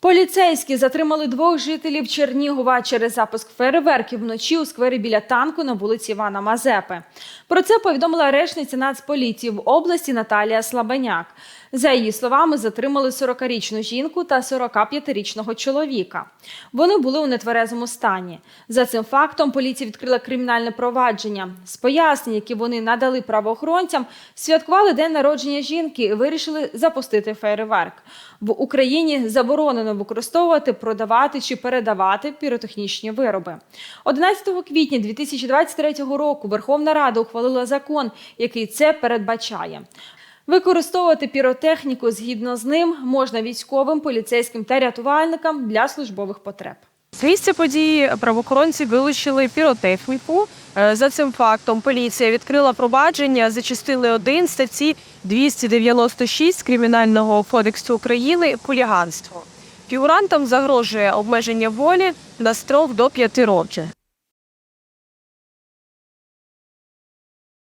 Поліцейські затримали двох жителів Чернігова через запуск фейерверків вночі у сквері біля танку на вулиці Івана Мазепи. Про це повідомила речниця Нацполіції в області Наталія Слабеняк. За її словами, затримали 40-річну жінку та 45-річного чоловіка. Вони були у нетверезому стані. За цим фактом поліція відкрила кримінальне провадження. З пояснень, які вони надали правоохоронцям, святкували день народження жінки і вирішили запустити фейерверк. В Україні заборонено використовувати, продавати чи передавати піротехнічні вироби. 11 квітня 2023 року Верховна Рада ухвалила закон, який це передбачає. Використовувати піротехніку згідно з ним можна військовим, поліцейським та рятувальникам для службових потреб. З місця події правоохоронці вилучили піротехніку. Е, За цим фактом поліція відкрила провадження за частиною 1 статті 296 Кримінального кодексу України хуліганство. Фігурантам загрожує обмеження волі на строк до 5 років.